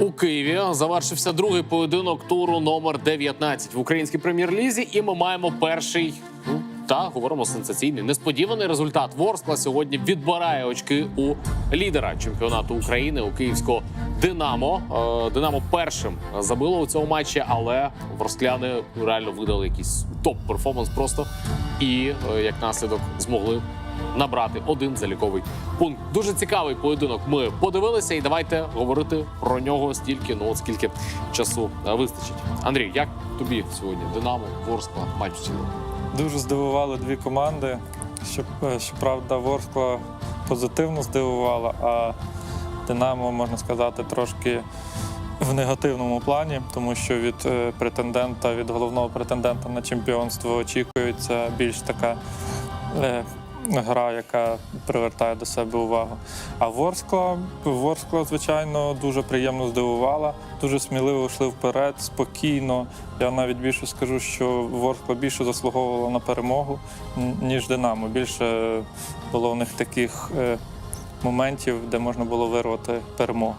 У Києві завершився другий поєдинок туру номер 19 в українській прем'єр-лізі, і ми маємо перший. Ну та говоримо сенсаційний несподіваний результат. Ворскла сьогодні відбирає очки у лідера чемпіонату України у київського Динамо. Е, Динамо першим забило у цьому матчі, але ворскляни реально видали якийсь топ-перформанс просто і е, як наслідок змогли набрати один заліковий пункт. Дуже цікавий поєдинок. Ми подивилися, і давайте говорити про нього стільки, ну от скільки часу е, вистачить. Андрій, як тобі сьогодні Динамо, Ворскла, матч в? Дуже здивували дві команди. Що, е, щоправда, Ворскла позитивно здивувала, а Динамо, можна сказати, трошки в негативному плані, тому що від е, претендента, від головного претендента на чемпіонство очікується більш така гра, яка привертає до себе увагу. А Ворскла, Ворскла, звичайно, дуже приємно здивувала, дуже сміливо йшли вперед, спокійно. Я навіть більше скажу, що Ворскла більше заслуговувала на перемогу, ніж Динамо. Більше було в них таких е, моментів, де можна було вирвати перемогу.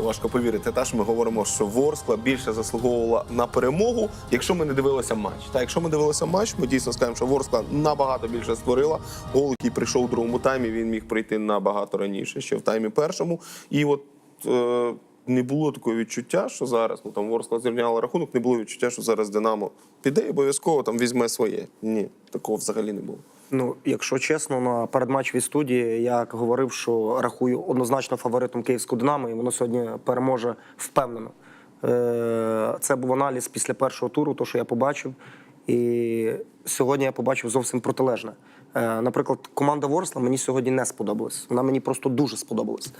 Важко повірити. Та що ми говоримо, що Ворскла більше заслуговувала на перемогу, якщо ми не дивилися матч. Та якщо ми дивилися матч, ми дійсно скажемо, що Ворскла набагато більше створила. Гол, який прийшов у другому таймі, він міг прийти набагато раніше, ще в таймі першому. І от е, не було такого відчуття, що зараз ну там Ворскла зрівняла рахунок, не було відчуття, що зараз Динамо піде і обов'язково там візьме своє. Ні, такого взагалі не було. Ну, якщо чесно, на передматчевій студії я говорив, що рахую однозначно фаворитом київського Динамо, і воно сьогодні переможе впевнено. Е, Це був аналіз після першого туру, то що я побачив. І сьогодні я побачив зовсім протилежне. Е, Наприклад, команда Ворсла мені сьогодні не сподобалась. Вона мені просто дуже сподобалась.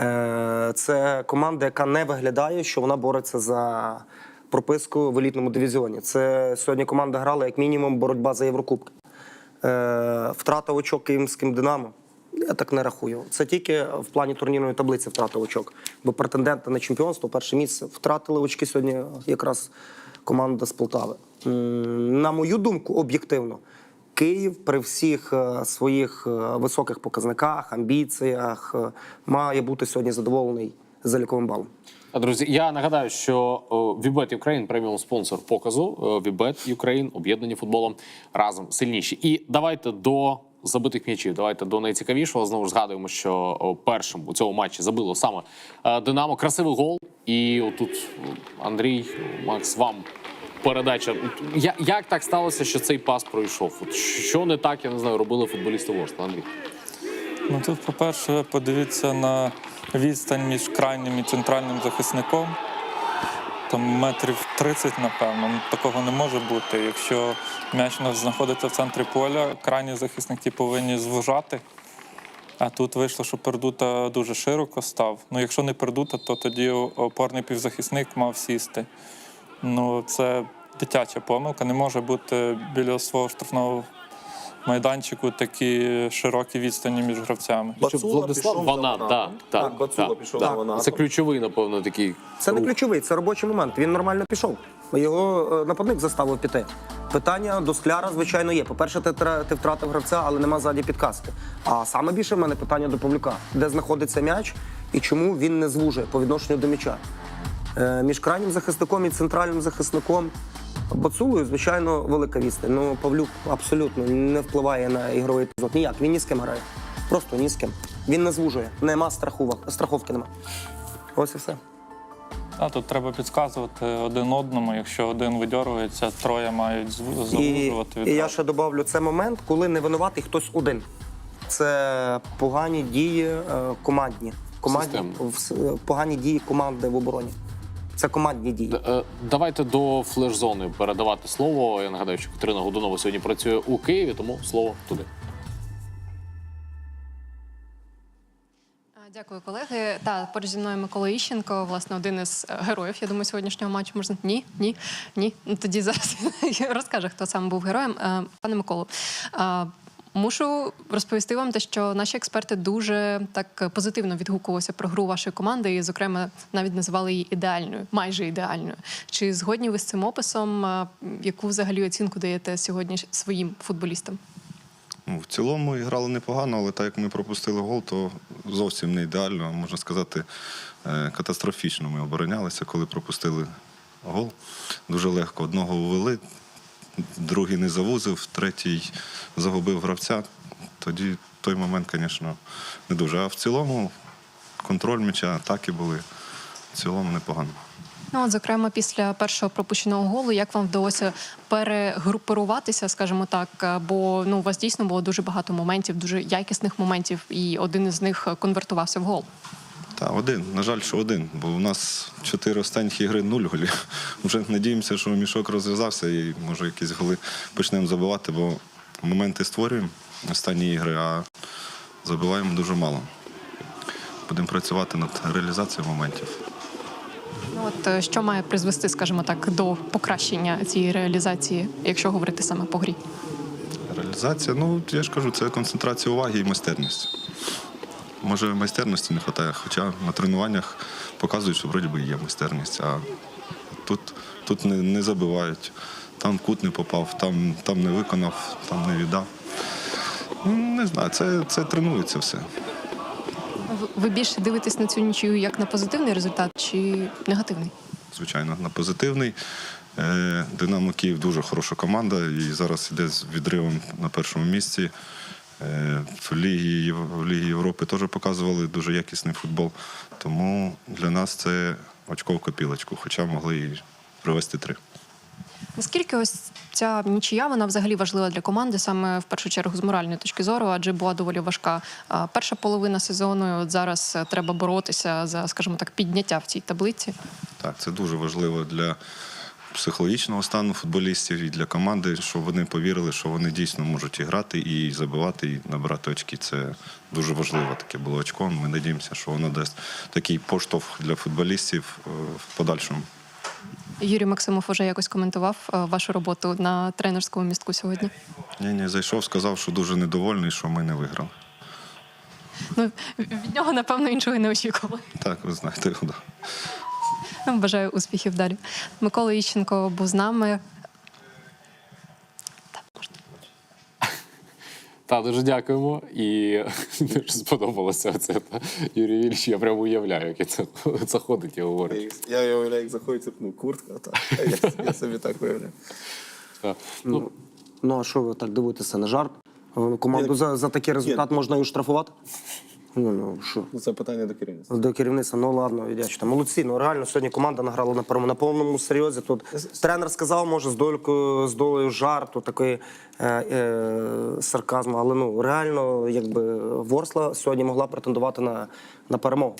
Е, Це команда, яка не виглядає, що вона бореться за прописку в елітному дивізіоні. Це сьогодні команда грала як мінімум боротьба за Єврокубки. Е, втрата очок київським Динамо. Я так не рахую. Це тільки в плані турнірної таблиці втрата очок. Бо претенденти на чемпіонство, перше місце, втратили очки сьогодні якраз команда з Полтави. На мою думку, об'єктивно, Київ при всіх е, своїх е, високих показниках, амбіціях має бути сьогодні задоволений заліковим балом. Друзі, я нагадаю, що Вібет Україн преміум спонсор показу. Вібет Україн об'єднані футболом разом сильніші. І давайте до забитих м'ячів. Давайте до найцікавішого. Знову ж згадуємо, що першим у цьому матчі забило саме е, Динамо. Красивий гол. І отут Андрій, Макс, вам передача. Я- Як так сталося, що цей пас пройшов? От що не так, я не знаю, робили футболісти Ворскла, Андрій. Ну тут, по-перше, подивіться на відстань між крайнім і центральним захисником. Там метрів 30, напевно. Ну, Такого не може бути. Якщо м'яч знаходиться в центрі поля, крайні захисники повинні звужати. А тут вийшло, що Пердута дуже широко став. Ну, якщо не Пердута, то тоді опорний півзахисник мав сісти. Ну, це дитяча помилка. Не може бути біля свого штрафного майданчику такі широкі відстані між гравцями. Бацула пішов за Ванат, так, Так, Бацула так, пішов так. Ванатом. Це ключовий, напевно, такий. Це не рух. ключовий, це робочий момент. Він нормально пішов. Його е, нападник заставив піти. Питання до скляра, звичайно, є. По-перше, ти, тра- ти втратив гравця, але нема ззаді підказки. А саме більше в мене питання до Павлюка, де знаходиться м'яч і чому він не звужує по відношенню до м'яча. Е, між крайнім захисником і центральним захисником Бацулою, звичайно, велика відстань. Ну, Павлюк абсолютно не впливає на ігровий епізод. Ніяк. Він ні з ким грає. Просто ні з ким. Він не звужує. Нема страховок, страховки нема. Ось і все. А тут треба підказувати один одному. Якщо один видьорюється, троє мають зв- І, і я ще добавлю це момент, коли не винуватий хтось один. Це погані дії е, командні. Командні, в погані дії команди в обороні. Це командні дії. Е, Давайте до флеш-зони передавати слово. Я нагадаю, що Катерина Годунова сьогодні працює у Києві, тому слово туди. Дякую, колеги. Та поруч зі мною Микола Іщенко, власне, один із е, героїв. Я думаю, сьогоднішнього матчу можна ні, ні, ні. Ну тоді зараз розкаже, хто саме був героєм. Е, Пане Миколу, е, мушу розповісти вам те, що наші експерти дуже так позитивно відгукувалися про гру вашої команди, і, зокрема, навіть називали її ідеальною, майже ідеальною. Чи згодні ви з цим описом? Яку взагалі оцінку даєте сьогодні своїм футболістам? Ну, в цілому грали непогано, але так як ми пропустили гол, то зовсім не ідеально, можна сказати, е, катастрофічно ми оборонялися, коли пропустили гол. Дуже легко. Одного ввели, другий не завузив, третій загубив гравця. Тоді той момент, звісно, не дуже. А в цілому контроль м'яча, атаки були в цілому непогано. Ну, от, зокрема, після першого пропущеного голу, як вам вдалося перегрупируватися, скажімо так, бо ну у вас дійсно було дуже багато моментів, дуже якісних моментів, і один із них конвертувався в гол. Та один. На жаль, що один, бо у нас чотири останніх ігри нуль голів. Вже надіємося, що мішок розв'язався і може якісь голи почнемо забивати, бо моменти створюємо останні ігри, а забиваємо дуже мало. Будемо працювати над реалізацією моментів. Ну от е, що має призвести, скажімо так, до покращення цієї реалізації, якщо говорити саме по грі? Реалізація, ну я ж кажу, це концентрація уваги і майстерність. Може, майстерності не вистачає, хоча на тренуваннях показують, що вроді би є майстерність, а тут, тут не, не забивають. Там кут не попав, там, там не виконав, там не віддав. Ну, Не знаю, це, це тренується все. Ви- більше дивитесь на цю нічию як на позитивний результат чи негативний? звичайно, на позитивний. Е, Динамо Київ дуже хороша команда і зараз йде з відривом на першому місці. Е, В Лігі, в Лігі Європи теж показували дуже якісний футбол. Тому для нас це очко в копілочку, хоча могли і привести три. Наскільки ось ця нічия вона взагалі важлива для команди, саме в першу чергу з моральної точки зору, адже була доволі важка перша половина сезону. і От зараз е, треба боротися за, скажімо так, підняття в цій таблиці. Так, це дуже важливо для психологічного стану футболістів і для команди, щоб вони повірили, що вони дійсно можуть і грати, і забивати, і набирати очки. Це дуже важливо таке було очко. Ми надіємося, що воно дасть такий поштовх для футболістів е, в подальшому. Юрій Максимов уже якось коментував е, вашу роботу на тренерському містку сьогодні. Ні, ні, зайшов, сказав, що дуже недовольний, що ми не виграли. Ну від нього напевно іншого і не очікували. Так, ви знаєте, да. Ну, Бажаю успіхів далі. Микола Іщенко був з нами. Та дуже дякуємо. І дуже сподобалося це. Юрій Ільич, я прямо уявляю, як це заходить і говорить. Я уявляю, як заходить ну, куртка, так. Я, я собі так уявляю. Та, Ну, Ну а що ви так дивитеся на жарт? Команду за, за такий результат можна і штрафувати? Ну, ну що? Ну, Це питання до керівництва. До керівництва, ну ладно, віддячте. Молодці. Ну реально сьогодні команда награла на першому на повному серйозі. Тут тренер сказав, може, з долькою з долею жарту, такої е, е, сарказму. Але ну реально, якби Ворсла сьогодні могла претендувати на, на перемогу.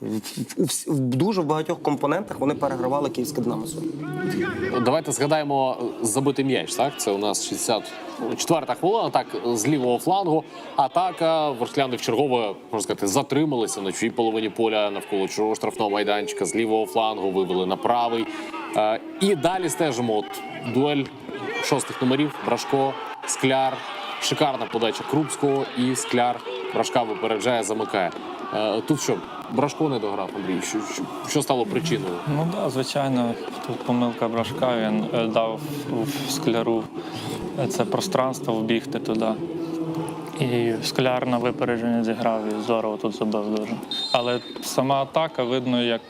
В, дуже багатьох компонентах вони перегравали київське Динамо. Давайте згадаємо забитий м'яч. Так, це у нас 64-та хвилина. Так, з лівого флангу. Атака. Ворскляни в чергове, можна сказати, затрималися на чужій половині поля навколо чужого штрафного майданчика. З лівого флангу вивели на правий. Е, і далі стежимо. От дуель шостих номерів. Брашко, скляр. Шикарна подача Крупського і скляр Брашка випереджає, замикає. Тут що, Брашко не дограв, Андрій? Що, що, стало причиною? Ну так, да, звичайно, тут помилка брашка, він е, дав в скляру е, це пространство вбігти туди. І скляр на випередження зіграв і здорово тут забив дуже. Але сама атака, видно, як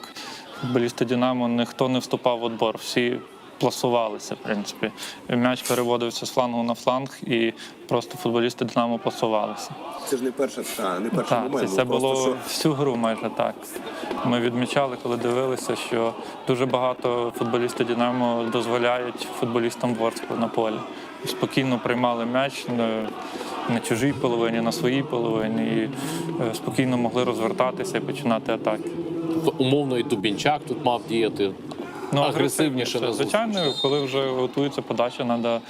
футболісти Динамо ніхто не вступав в отбор. Всі пласувалися, в принципі. М'яч переводився з флангу на фланг, і просто футболісти Динамо пласувалися. Це ж не перша, та, не перший Так, момент. це, це було просто, всю гру майже так. Ми відмічали, коли дивилися, що дуже багато футболістів Динамо дозволяють футболістам Ворскла на полі. Спокійно приймали м'яч на, на чужій половині, на своїй половині, і е, спокійно могли розвертатися і починати атаки. Умовно і Дубінчак тут мав діяти. Ну, агресивніше Звичайно, коли вже готується подача, треба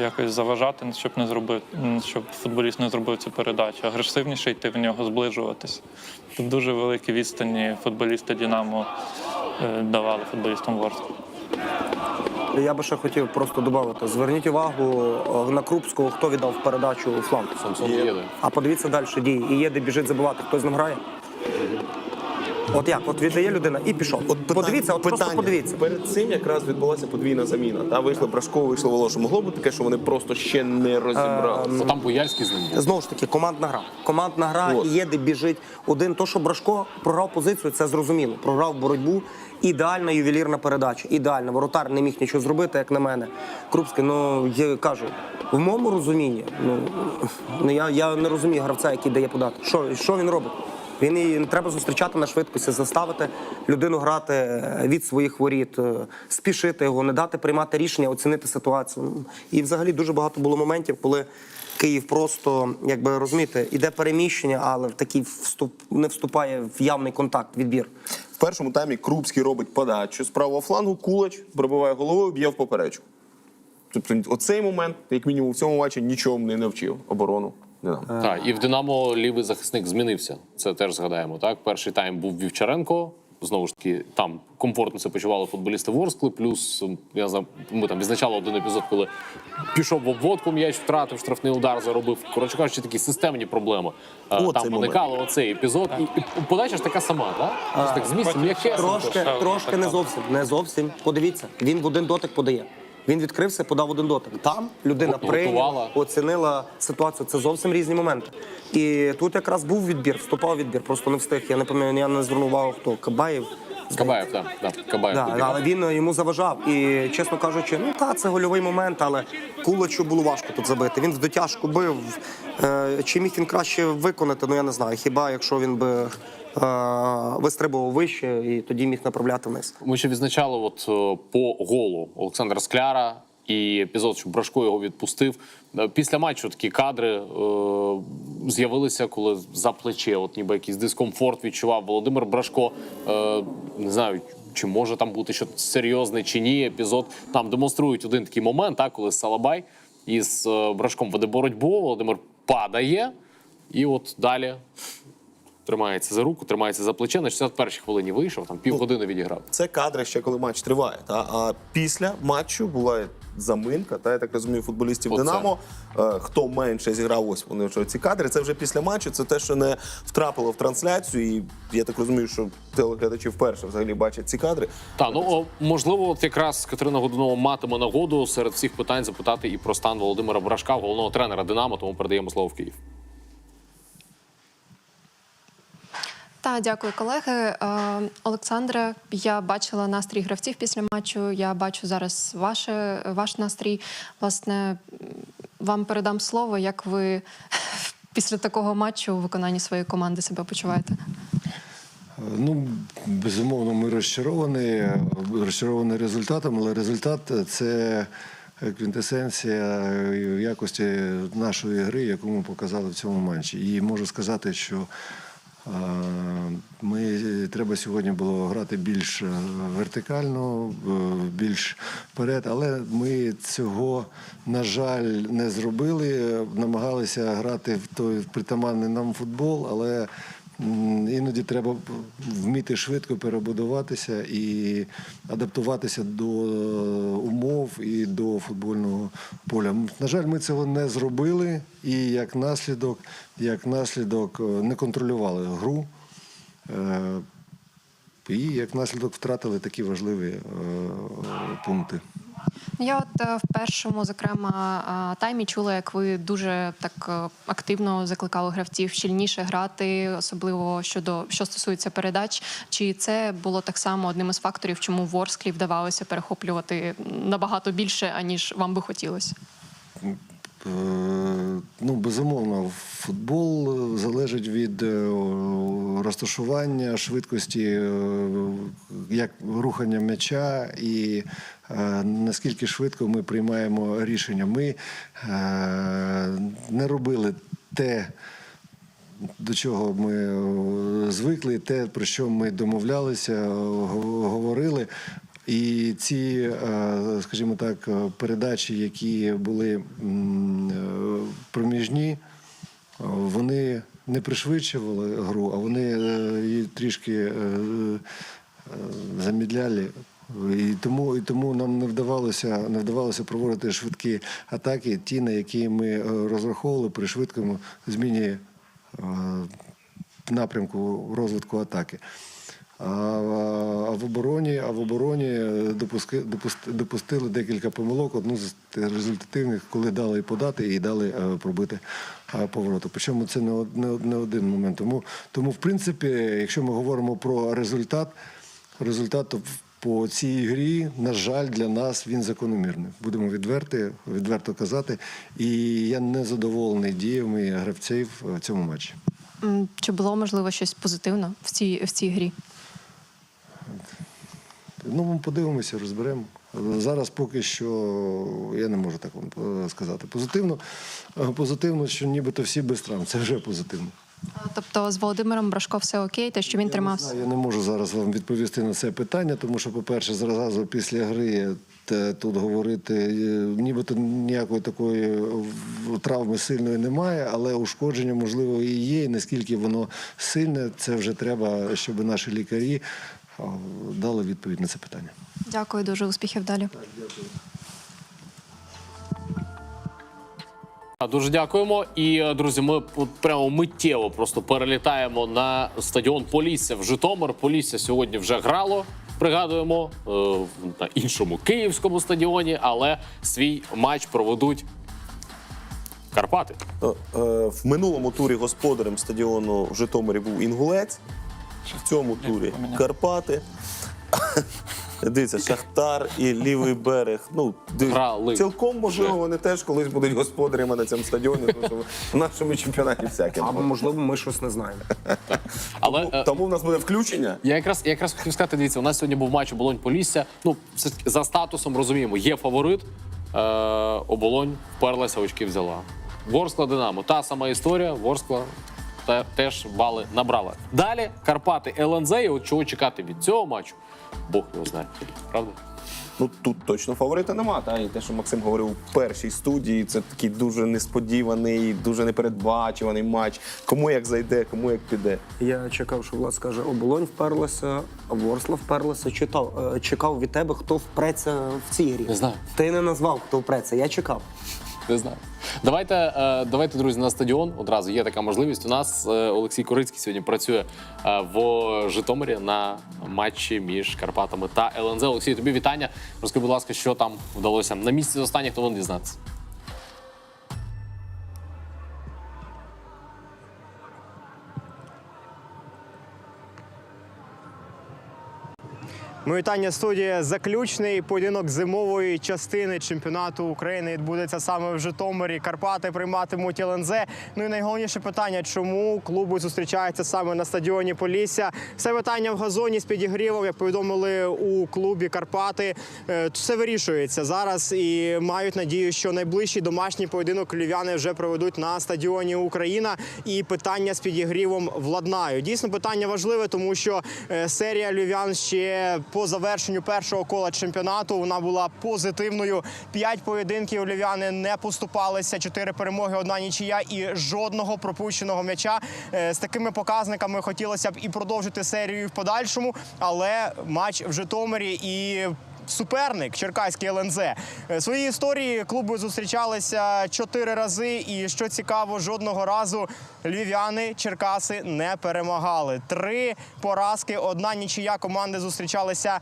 якось заважати, щоб не зробити, щоб футболіст не зробив цю передачу. Агресивніше йти в нього, зближуватись. Тут дуже великі відстані футболісти Динамо е, давали футболістам Ворскла. Я би ще хотів просто додати. Зверніть увагу е, на Крупського, хто віддав передачу у фланг. А подивіться далі дії. І є де біжить забивати. Хто з ним грає? От як? От віддає людина і пішов. От питання- подивіться, от просто подивіться. Перед цим якраз відбулася подвійна заміна. Та вийшли Брашко, вийшло Волошу. Могло бути таке, що вони просто ще не розібралися. Там Бояльський з ним був. Знову ж таки, командна гра. Командна гра і є, де біжить один. То, що Брашко програв позицію, це зрозуміло. Програв боротьбу. Ідеальна ювелірна передача. Ідеальна. Воротар не міг нічого зробити, як на мене. Крупський, ну я кажу, в моєму розумінні, ну ну, я, я не розумію гравця, який дає подати. Що, що він робить? Він і не треба зустрічати на швидкості, заставити людину грати е, від своїх воріт, е, спішити його, не дати приймати рішення, оцінити ситуацію. Ну, І взагалі дуже багато було моментів, коли Київ просто, якби розумієте, іде переміщення, але в такий вступ не вступає в явний контакт, відбір. В першому таймі Крупський робить подачу з правого флангу, Кулач пробиває головою, б'є в поперечку. Тобто оцей момент, як мінімум, в цьому матчі нічого не навчив оборону. Динамо. Так, і в Динамо лівий захисник змінився. Це теж згадаємо. Так, перший тайм був Вівчаренко. Знову ж таки, там комфортно себе почували футболісти Ворскли. Плюс я знаю, ми там відзначали один епізод, коли пішов в обводку, м'яч втратив, штрафний удар заробив. Коротше кажучи, такі системні проблеми. Е, О, там цей виникало оцей епізод. І, і подача ж така сама, так? Ось так з місця м'якесенько. Трошки, трошки не зовсім. Не зовсім. Подивіться, він в один дотик подає. Він відкрився, подав один дотик. Там людина прийняла, оцінила ситуацію. Це зовсім різні моменти. І тут якраз був відбір, вступав відбір, просто не встиг. Я не пам'ятаю, я не звернув увагу, хто Кабаєв. Кабаєв, так. так Кабаєв Да, але він е, йому заважав. І чесно кажучи, ну та це гольовий момент, але кулачу було важко тут забити. Він в дотяжку бив. Е, Чи міг він краще виконати? Ну я не знаю. Хіба якщо він би е, вистрибував вище і тоді міг направляти вниз. Ми ще відзначали от по голу Олександра Скляра і епізод, що Брашко його відпустив. Е, Після матчу такі кадри е, з'явилися, коли за плече, от ніби якийсь дискомфорт відчував Володимир Брашко. Е, не знаю. Чи може там бути щось серйозне чи ні? Епізод там демонструють один такий момент, так, коли Салабай із е, Брашком веде боротьбу. Володимир падає, і от далі тримається за руку, тримається за плече. На 61-й хвилині вийшов, там півгодини відіграв. Це кадри ще коли матч триває. Та? А після матчу була заминка, та я так розумію, футболістів Оце. Динамо. Е, хто менше зіграв, ось вони вже ці кадри. Це вже після матчу. Це те, що не втрапило в трансляцію. І я так розумію, що телеглядачі вперше взагалі бачать ці кадри. Та ну о, можливо, от якраз Катерина Годунова матиме нагоду серед всіх питань запитати і про стан Володимира Брашка, головного тренера Динамо. Тому передаємо слово в Київ. Та дякую, колеги. Е, Олександре, я бачила настрій гравців після матчу. Я бачу зараз ваше, ваш настрій. Власне, вам передам слово. Як ви після такого матчу у виконанні своєї команди себе почуваєте? Ну, безумовно, ми розчаровані, розчаровані результатом, але результат це квінтесенція якості нашої гри, яку ми показали в цьому матчі. І можу сказати, що е, ми треба сьогодні було грати більш е, вертикально, е, більш вперед, але ми цього, на жаль, не зробили. Намагалися грати в той притаманний нам футбол, але іноді треба вміти швидко перебудуватися і адаптуватися до умов і до футбольного поля. На жаль, ми цього не зробили, і як наслідок, як наслідок е, не контролювали гру. Е, І як наслідок втратили такі важливі е, пункти. Я от е, в першому, зокрема, таймі чула, як ви дуже так активно закликали гравців щільніше грати, особливо щодо що стосується передач. Чи це було так само одним із факторів, чому Ворсклі вдавалося перехоплювати набагато більше, аніж вам би хотілося? Е, Ну, безумовно, футбол залежить від е, розташування, швидкості, е, як рухання м'яча і е, наскільки швидко ми приймаємо рішення. Ми е, не робили те. До чого ми е, звикли, те, про що ми домовлялися, е, говорили. І ці, е, скажімо так, е, передачі, які були е, проміжні, вони не пришвидшували гру, а вони її трішки замідляли. І тому, і тому нам не вдавалося, не вдавалося проводити швидкі атаки, ті, на які ми розраховували при швидкому зміні напрямку розвитку атаки. А, в обороні, а в обороні допустили декілька помилок. Одну з результативних, коли дали подати, і дали е, пробити е, повороту. Причому це не, один момент. Тому, тому, в принципі, якщо ми говоримо про результат, результат то по цій грі, на жаль, для нас він закономірний. Будемо відверти, відверто казати. І я не задоволений діями гравців в цьому матчі. Чи було можливо щось позитивне в цій в цій грі? Ну, ми подивимося, розберемо. Зараз поки що я не можу так вам е, сказати. Позитивно, е, позитивно, що нібито всі без травм. Це вже позитивно. Тобто з Володимиром Брашко все окей, те, що він Я не тримався. знаю, Я не можу зараз вам відповісти на це питання, тому що, по-перше, зразу після гри те, тут говорити, е, нібито ніякої такої травми сильної немає, але ушкодження, можливо, і є. І наскільки воно сильне, це вже треба, щоб наші лікарі дали відповідь на це питання. Дякую, дуже успіхів далі. А, Дуже дякуємо. І е, друзі, ми прямо миттєво просто перелітаємо на стадіон Полісся в Житомир. Полісся сьогодні вже грало. Пригадуємо е, на іншому київському стадіоні, але свій матч проведуть Карпати. Е, В минулому турі господарем стадіону в Житомирі був Інгулець. В цьому турі Карпати. Дивіться, Шахтар і лівий берег. Ну, Грали. цілком можливо, вони теж колись будуть господарями на цьому стадіоні, тому що в нашому чемпіонаті всяке. Або можливо, ми щось не знаємо. Але е, Тому в нас буде включення. Я якраз я якраз хотів сказати, дивіться, у нас сьогодні був матч оболонь полісся. Ну, все таки, за статусом розуміємо, є фаворит. Е, оболонь вперлася, очки взяла. Ворскла Динамо. Та сама історія. Ворскла те- теж бали набрала. Далі Карпати ЛНЗ. І от чого чекати від цього матчу? Бог його знає. Правда? Ну тут точно фаворита нема. Та і те, що Максим говорив у першій студії, це такий дуже несподіваний, дуже непередбачуваний матч. Кому як зайде, кому як піде. Я чекав, що Влад скаже, оболонь вперлася, Ворсла вперлася. Читав, е, чекав від тебе, хто впреться в цій грі. Не знаю. Ти не назвав, хто впреться. Я чекав. Не знаю. Давайте, е, давайте, друзі, на стадіон. Одразу є така можливість. У нас е, Олексій Корицький сьогодні працює е, в Житомирі на матчі між Карпатами та ЛНЗ. Олексій, тобі вітання. Розкажи, будь ласка, що там вдалося на місці з останніх новин дізнатися. Ми вітання студія. Заключний поєдинок зимової частини чемпіонату України відбудеться саме в Житомирі. Карпати прийматимуть ЛНЗ. Ну і найголовніше питання, чому клуби зустрічаються саме на стадіоні Полісся. Все питання в газоні з підігрівом, як повідомили у клубі Карпати. Е, Все вирішується зараз і мають надію, що найближчий домашній поєдинок львів'яни вже проведуть на стадіоні Україна. І питання з підігрівом владнають. Дійсно, питання важливе, тому що е, серія львів'ян ще по завершенню першого кола чемпіонату вона була позитивною. П'ять поєдинків львів'яни не поступалися. Чотири перемоги, одна нічия і жодного пропущеного м'яча. Е, З такими показниками хотілося б і продовжити серію в подальшому, але матч в Житомирі і. Суперник Черкаський ЛНЗ. Е, Свої історії клуби зустрічалися чотири рази, і що цікаво, жодного разу львів'яни Черкаси не перемагали. Три поразки, одна нічия команди зустрічалися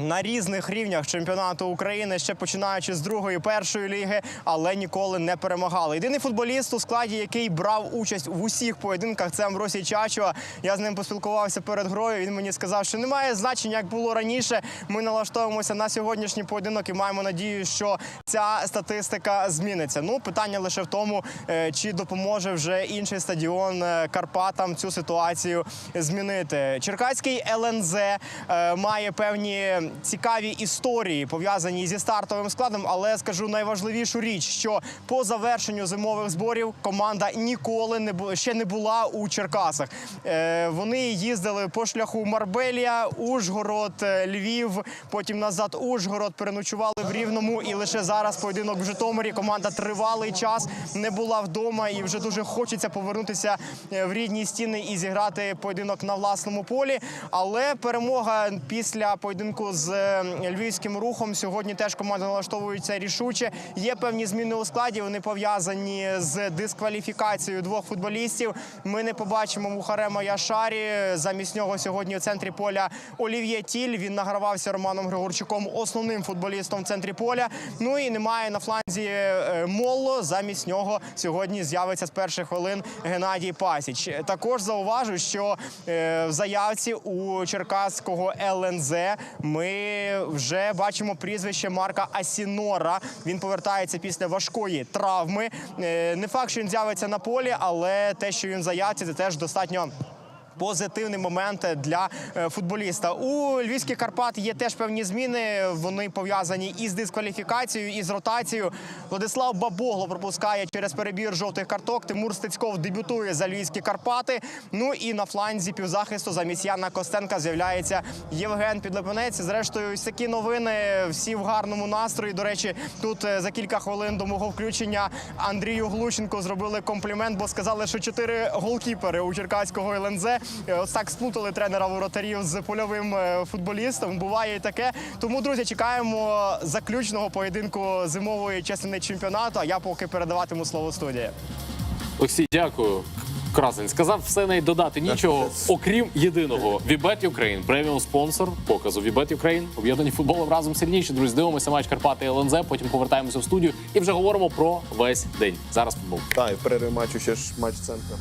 на різних рівнях чемпіонату України, ще починаючи з другої першої ліги, але ніколи не перемагали. Єдиний футболіст у складі, який брав участь в усіх поєдинках, це Амбросій Чачо. Я з ним поспілкувався перед грою. Він мені сказав, що немає значення, як було раніше. Ми налаштовуємося на сьогоднішній поєдинок і маємо надію, що ця статистика зміниться. Ну питання лише в тому, е, чи допоможе вже інший стадіон е, Карпатам цю ситуацію змінити. Черкаський ЛНЗ е, має певні цікаві історії пов'язані зі стартовим складом, але скажу найважливішу річ, що по завершенню зимових зборів команда ніколи не бу- ще не була у Черкасах. Е, Вони їздили по шляху Марбелія, Ужгород, е, Львів, потім назад Ужгород, переночували в Рівному. І лише зараз поєдинок в Житомирі. Команда тривалий час не була вдома і вже дуже хочеться повернутися е, в рідні стіни і зіграти поєдинок на власному полі. Але перемога після поєдинку з з львівським рухом. Сьогодні теж команда налаштовується рішуче. Є певні зміни у складі. Вони пов'язані з дискваліфікацією двох футболістів. Ми не побачимо Мухарема Яшарі. Замість нього сьогодні у центрі поля Олів'є Тіль. Він награвався Романом Григорчуком, основним футболістом в центрі поля. Ну і немає на фланзі е, Молло. Замість нього сьогодні з'явиться з перших хвилин Геннадій Пасіч. Також зауважу, що е, в заявці у черкаського ЛНЗ ми вже бачимо прізвище Марка Асінора. Він повертається після важкої травми. Е, Не факт, що він з'явиться на полі, але те, що він заявці, це теж достатньо. Позитивний момент для е, футболіста у львівських Карпат є теж певні зміни. Вони пов'язані із дискваліфікацією, і з ротацією. Владислав Бабогло пропускає через перебір жовтих карток. Тимур Стецьков дебютує за львівські Карпати. Ну і на фланзі півзахисту замість Яна Костенка з'являється Євген Підлепенець. Зрештою, ось такі новини. Всі в гарному настрої. До речі, тут е, за кілька хвилин до мого включення Андрію Глущенко зробили комплімент, бо сказали, що чотири голкіпери у черкаського ЛНЗ. Е, Ось так сплутали тренера воротарів з польовим е, футболістом. Буває і таке. Тому, друзі, чекаємо заключного поєдинку зимової частини чемпіонату. А я поки передаватиму слово студії. Олексій, дякую. Красень сказав все не додати нічого, окрім єдиного. Вібет Україн, преміум спонсор показу Вібет Україн. Об'єднані футболом разом сильніші. Друзі, дивимося матч Карпати ЛНЗ. Потім повертаємося в студію і вже говоримо про весь день. Зараз футбол. Так, і в перерві матчу ще ж матч центр.